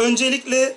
Öncelikle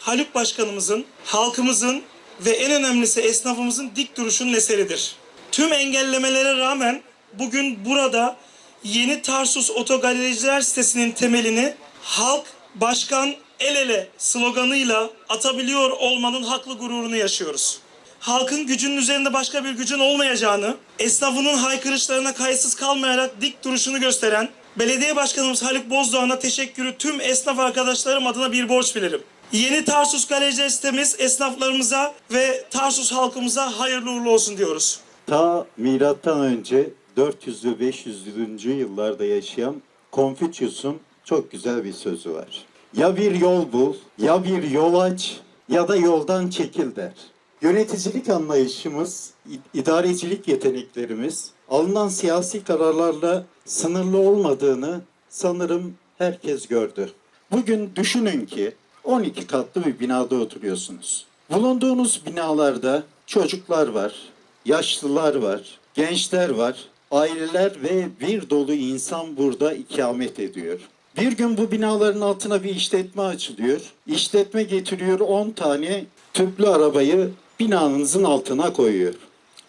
Haluk Başkanımızın, halkımızın ve en önemlisi esnafımızın dik duruşunun eseridir. Tüm engellemelere rağmen bugün burada Yeni Tarsus Otogalericiler sitesinin temelini halk, başkan, el ele sloganıyla atabiliyor olmanın haklı gururunu yaşıyoruz. Halkın gücünün üzerinde başka bir gücün olmayacağını, esnafının haykırışlarına kayıtsız kalmayarak dik duruşunu gösteren Belediye Başkanımız Haluk Bozdoğan'a teşekkürü tüm esnaf arkadaşlarım adına bir borç bilirim. Yeni Tarsus Galericiler sitemiz esnaflarımıza ve Tarsus halkımıza hayırlı uğurlu olsun diyoruz. Ta milattan önce 400'lü 500'lü yıllarda yaşayan Konfüçyus'un çok güzel bir sözü var. Ya bir yol bul, ya bir yol aç ya da yoldan çekil der. Yöneticilik anlayışımız, idarecilik yeteneklerimiz alınan siyasi kararlarla sınırlı olmadığını sanırım herkes gördü. Bugün düşünün ki 12 katlı bir binada oturuyorsunuz. Bulunduğunuz binalarda çocuklar var, yaşlılar var, gençler var, aileler ve bir dolu insan burada ikamet ediyor. Bir gün bu binaların altına bir işletme açılıyor. İşletme getiriyor 10 tane tüplü arabayı binanızın altına koyuyor.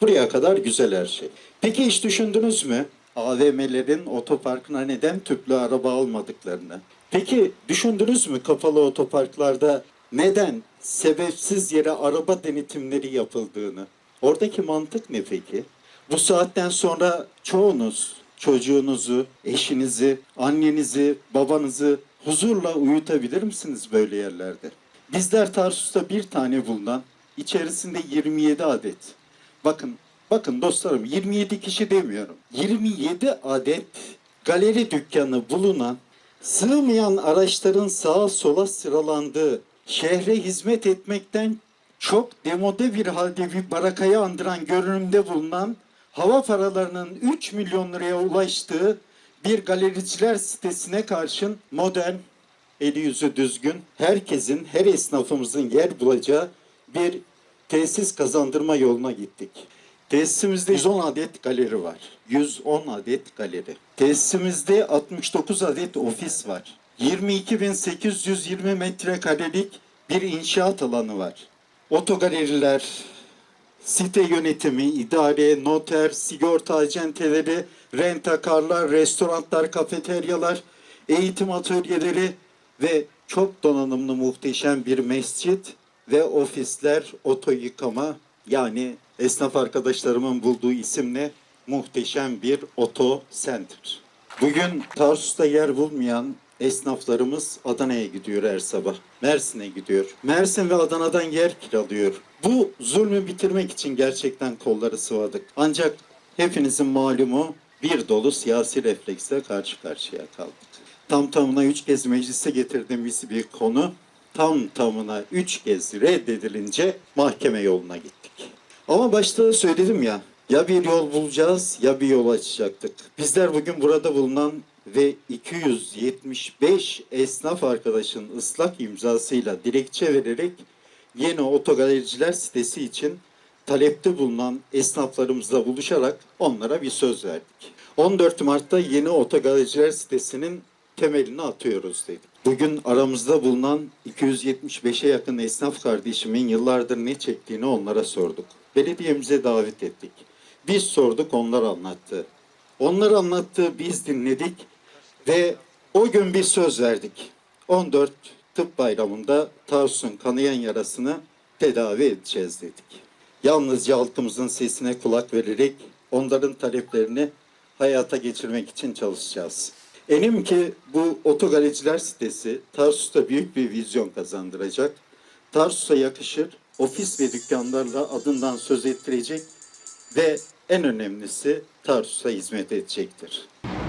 Buraya kadar güzel her şey. Peki hiç düşündünüz mü? AVM'lerin otoparkına neden tüplü araba almadıklarını? Peki düşündünüz mü kapalı otoparklarda neden sebepsiz yere araba denetimleri yapıldığını? Oradaki mantık ne peki? Bu saatten sonra çoğunuz çocuğunuzu, eşinizi, annenizi, babanızı huzurla uyutabilir misiniz böyle yerlerde? Bizler Tarsus'ta bir tane bulunan, içerisinde 27 adet. Bakın, bakın dostlarım 27 kişi demiyorum. 27 adet galeri dükkanı bulunan, sığmayan araçların sağa sola sıralandığı, şehre hizmet etmekten çok demode bir halde bir barakayı andıran görünümde bulunan hava paralarının 3 milyon liraya ulaştığı bir galericiler sitesine karşın modern, eli yüzü düzgün, herkesin, her esnafımızın yer bulacağı bir tesis kazandırma yoluna gittik. Tesisimizde 110 adet galeri var. 110 adet galeri. Tesisimizde 69 adet ofis var. 22.820 metrekarelik bir inşaat alanı var. Otogaleriler, site yönetimi, idare, noter, sigorta acenteleri, rentakarlar, restoranlar, kafeteryalar, eğitim atölyeleri ve çok donanımlı muhteşem bir mescit ve ofisler, oto yıkama yani esnaf arkadaşlarımın bulduğu isimle muhteşem bir oto center. Bugün Tarsus'ta yer bulmayan esnaflarımız Adana'ya gidiyor her sabah. Mersin'e gidiyor. Mersin ve Adana'dan yer kiralıyor. Bu zulmü bitirmek için gerçekten kolları sıvadık. Ancak hepinizin malumu bir dolu siyasi refleksle karşı karşıya kaldık. Tam tamına üç kez meclise getirdiğimiz bir konu tam tamına üç kez reddedilince mahkeme yoluna gittik. Ama başta da söyledim ya, ya bir yol bulacağız ya bir yol açacaktık. Bizler bugün burada bulunan ve 275 esnaf arkadaşın ıslak imzasıyla dilekçe vererek yeni otogalericiler sitesi için talepte bulunan esnaflarımızla buluşarak onlara bir söz verdik. 14 Mart'ta yeni otogalericiler sitesinin temelini atıyoruz dedik. Bugün aramızda bulunan 275'e yakın esnaf kardeşimin yıllardır ne çektiğini onlara sorduk. Belediyemize davet ettik. Biz sorduk, onlar anlattı. Onlar anlattı, biz dinledik ve o gün bir söz verdik. 14 Tıp Bayramı'nda Tarsus'un kanayan yarasını tedavi edeceğiz dedik. Yalnızca halkımızın sesine kulak vererek onların taleplerini hayata geçirmek için çalışacağız. Enim ki bu otogaleciler sitesi Tarsus'ta büyük bir vizyon kazandıracak. Tarsus'a yakışır, ofis ve dükkanlarla adından söz ettirecek ve en önemlisi Tarsus'a hizmet edecektir.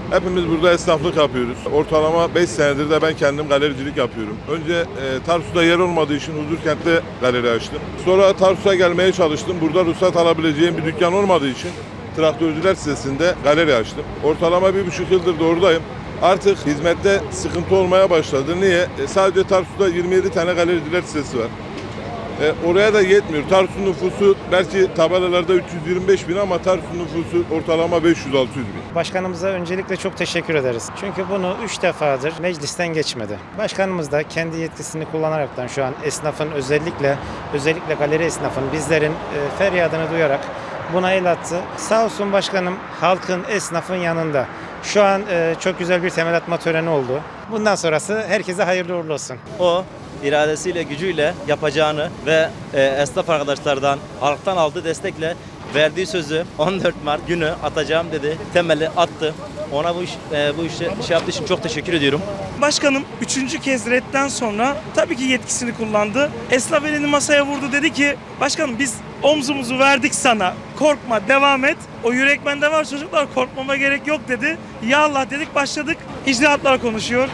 Hepimiz burada esnaflık yapıyoruz. Ortalama 5 senedir de ben kendim galericilik yapıyorum. Önce e, Tarsus'ta yer olmadığı için Huzurkent'te galeri açtım. Sonra Tarsus'a gelmeye çalıştım. Burada ruhsat alabileceğim bir dükkan olmadığı için traktörcüler sitesinde galeri açtım. Ortalama bir buçuk yıldır da oradayım. Artık hizmette sıkıntı olmaya başladı. Niye? E, sadece Tarsus'ta 27 tane galericiler sitesi var. E, oraya da yetmiyor. Tarsus nüfusu belki tabelalarda 325 bin ama Tarsus nüfusu ortalama 500-600 bin. Başkanımıza öncelikle çok teşekkür ederiz. Çünkü bunu üç defadır meclisten geçmedi. Başkanımız da kendi yetkisini kullanaraktan şu an esnafın özellikle özellikle galeri esnafın bizlerin e, feryadını duyarak buna el attı. Sağ olsun başkanım halkın, esnafın yanında. Şu an e, çok güzel bir temel atma töreni oldu. Bundan sonrası herkese hayırlı uğurlu olsun. o iradesiyle, gücüyle yapacağını ve e, esnaf arkadaşlardan, halktan aldığı destekle verdiği sözü 14 Mart günü atacağım dedi. Temeli attı. Ona bu iş, e, bu işi şey yaptığı için çok teşekkür ediyorum. Başkanım üçüncü kez redden sonra tabii ki yetkisini kullandı. Esnaf elini masaya vurdu dedi ki başkanım biz omzumuzu verdik sana korkma devam et. O yürek bende var çocuklar korkmama gerek yok dedi. Ya Allah dedik başladık icraatlar konuşuyor.